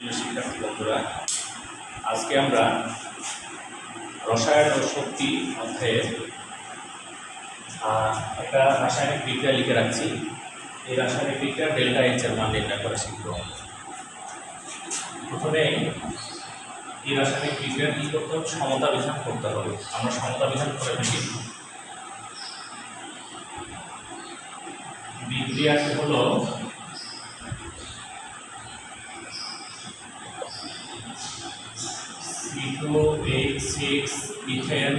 বন্ধুরা আজকে আমরা রসায়ন ও শক্তি অধ্যায়ের একটা রাসায়নিক বিক্রিয়া লিখে রাখছি। এই রাসায়নিক বিক্রিয়া ডেল্টা এইচ এর মান নির্ণয় করা শিখব। প্রথমে এই রাসায়নিক বিক্রিয়া কি করতে হবে? সমতা বিধান করতে হবে। আমরা সমতা বিধান করে থাকি বিক্রিয়াটি হলো C2H6 ethane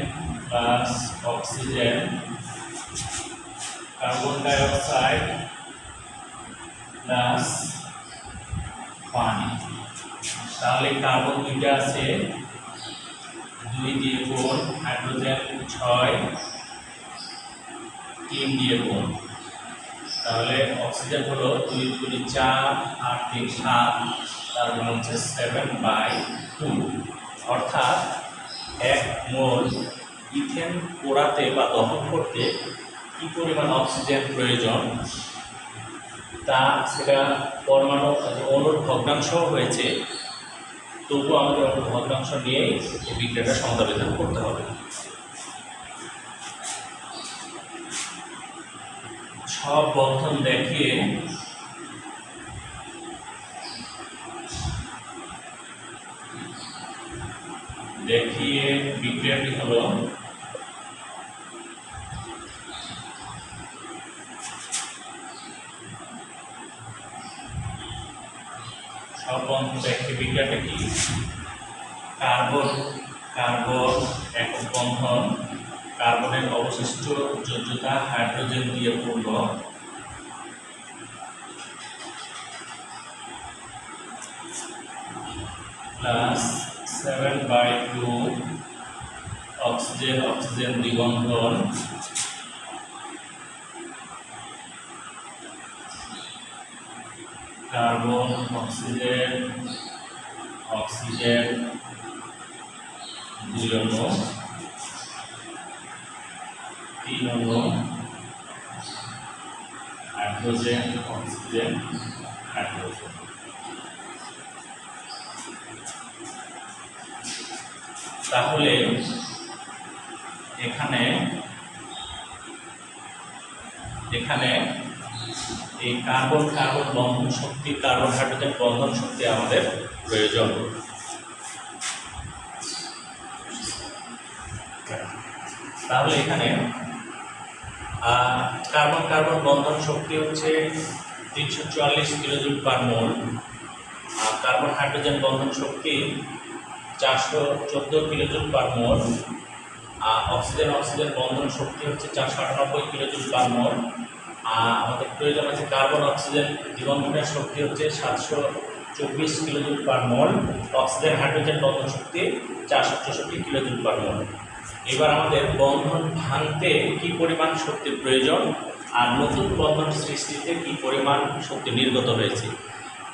plus oxygen carbon dioxide plus পানি। তাহলে কার্বন দুইটা আছে, দুই দিয়ে গুণ হাইড্রোজেন ছয়, তিন দিয়ে গুণ। তাহলে অক্সিজেন হলো দুই দুই চার, আট তিন সাত, তার মানে হচ্ছে সেভেন বাই টু অর্থাৎ এক মোল ইথেন পোড়াতে বা দহন করতে কী পরিমাণ অক্সিজেন প্রয়োজন? তা সেটা পরমাণু অনুর ভগ্নাংশ হয়েছে। তবুও আমাদের অনুর ভগ্নাংশ নিয়ে এই বিক্রিয়াটা সমাধান করতে হবে। সব বন্ধন দেখিয়ে দেখিয়ে বিক্রিয়াটি হলো? দেখিয়ে বিক্রিয়াটা কি? কার্বন কার্বন একক বন্ধন কার্বনের অবশিষ্ট যোজ্যতা হাইড্রোজেন দিয়ে পূর্ণ। Plus seven by two oxygen oxygen দ্বিবন্ধন carbon oxygen oxygen দুই অণু তিন অণু হাইড্রোজেন অক্সিজেন হাইড্রোজেন তাহলে এখানে এখানে এই কার্বন কার্বন বন্ধন শক্তি, কার্বন হাইড্রোজেন বন্ধন শক্তি আমাদের প্রয়োজন। তাহলে এখানে কার্বন কার্বন বন্ধন শক্তি হচ্ছে তিনশো চুয়াল্লিশ কিলোজুল পার মোল। আর কার্বন হাইড্রোজেন বন্ধন শক্তি চারশো চোদ্দ কিলোজুল পার মোল, আর অক্সিজেন অক্সিজেন বন্ধন শক্তি হচ্ছে চারশো আটানব্বই কিলোজুল পার মোল, আর আমাদের প্রয়োজন আছে কার্বন অক্সিজেন দ্বিবন্ধনের শক্তি হচ্ছে সাতশো চব্বিশ kilojoule per mole, oxygen, hydrogen বন্ধন শক্তি চারশো চৌষট্টি কিলোজুল পার মোল। এবার আমাদের বন্ধন ভাঙতে কি পরিমাণ শক্তির প্রয়োজন, আর নতুন বন্ধন সৃষ্টিতে কি পরিমাণ শক্তি নির্গত হয়েছে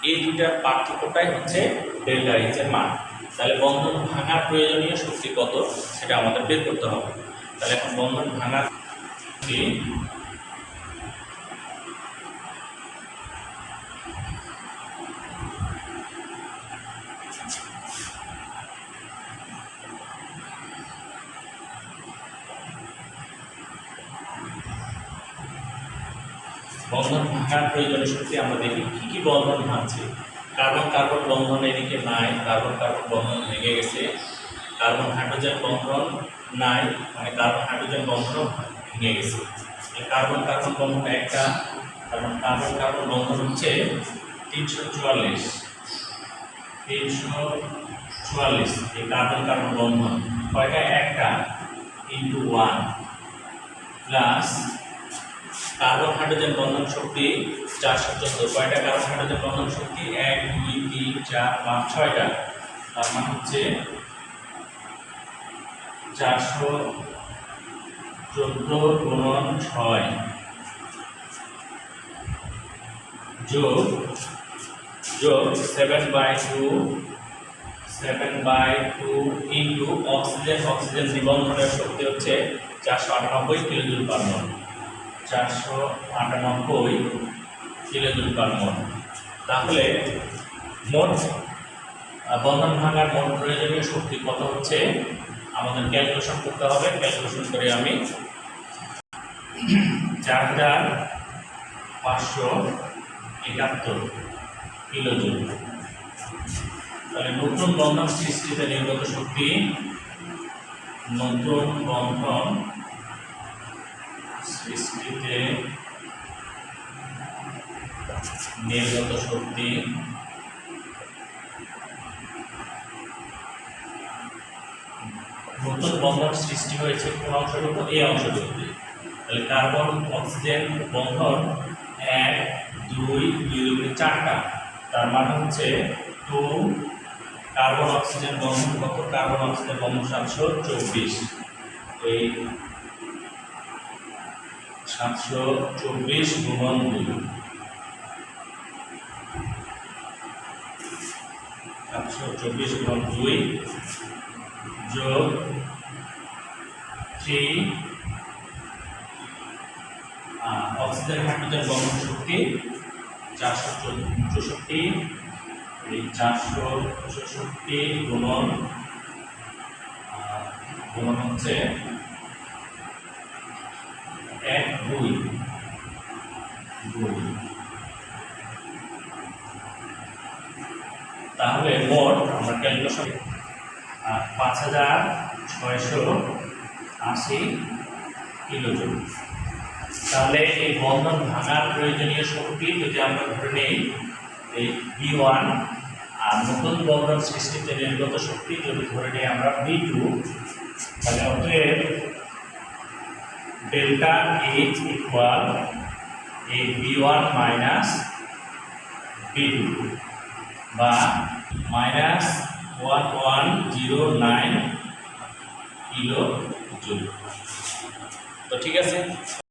এই দুইটার পার্থক্যটাই হচ্ছে ডেল্টা এইচ এর মান। তাহলে বন্ধন ভাঙার প্রয়োজনীয় শক্তি কত? সেটা আমাদের বের করতে হবে। তাহলে এখন বন্ধন ভাঙার বন্ধন ভাঙার প্রয়োজনীয় শক্তি আমরা দেখি। কী কী বন্ধন ভাঙছে? কার্বন কার্বন বন্ধন এদিকে নাই, কার্বন কার্বন বন্ধন ভেঙে গেছে, কার্বন হাইড্রোজেন বন্ধন নাই মানে কার্বন হাইড্রোজেন বন্ধন ভেঙে গেছে। কার্বন কার্বন বন্ধন একটা কারণ কার্বন কার্বন বন্ধন হচ্ছে তিনশো চুয়াল্লিশ। তিনশো চুয়াল্লিশ, এই কার্বন কার্বন বন্ধন। কয়টা? একটা, into one, plus carbon hydrogen বন্ধন শক্তি চারশো চোদ্দ। কয়টা কার্বন হাইড্রোজেন বন্ধন শক্তি? এক, দুই, তিন, চার, পাঁচ, ছয়টা। তার মানে হচ্ছে চারশো চোদ্দ গুণন ছয় যোগ যোগ seven by two seven by two into oxygen oxygen নিবন্ধনের শক্তি হচ্ছে চারশো আটানব্বই কিলোজুল পার চারশো আটানব্বই কিলোজুল পার মোল তাহলে মোট বন্ধন ভাঙার মোট প্রয়োজনীয় শক্তি কত হচ্ছে? আমাদের ক্যালকুলেশন করতে হবে। ক্যালকুলেশন করে আমি চার হাজার পাঁচশো একাত্তর কিলোজুল তাহলে নতুন বন্ধন সৃষ্টিতে নির্গত শক্তি, নতুন বন্ধন সৃষ্টিতে নির্গত শক্তি নতুন বন্ধন সৃষ্টি হয়েছে কোন অংশটুকু? এই অংশটুকুতে। তাহলে কার্বন অক্সিজেন বন্ধন এক, দুই দুই চারটা। তার মানে হচ্ছে টু কার্বন অক্সিজেন বন্ধন, কত? কার্বন অক্সিজেন বন্ধন, সাতশো চব্বিশ। এই সাতশো চব্বিশ গুণন দুই সাতশো চব্বিশ গুণন দুই যোগ থ্রি অক্সিজেন হাইড্রোজেন বন্ধন শক্তি চারশো চৌষট্টি, এই চারশো চৌষট্টি গুণন গুণন হচ্ছে এক দুই দুই তাহলে মোট আমরা ক্যালকুলেশন পাঁচ হাজার ছয়শো আশি কিলোজুল তাহলে এই বন্ধন ভাঙার প্রয়োজনীয় শক্তি যদি আমরা ধরে নেই, এই বি ওয়ান আর নতুন বন্ধন সৃষ্টিতে নির্গত শক্তি যদি ধরে নিই আমরা বি টু তাহলে অতএব ডেল্টা এইচ ইকুয়াল এই B one minus B two বা minus one one zero nine kilojoule তো ঠিক আছে?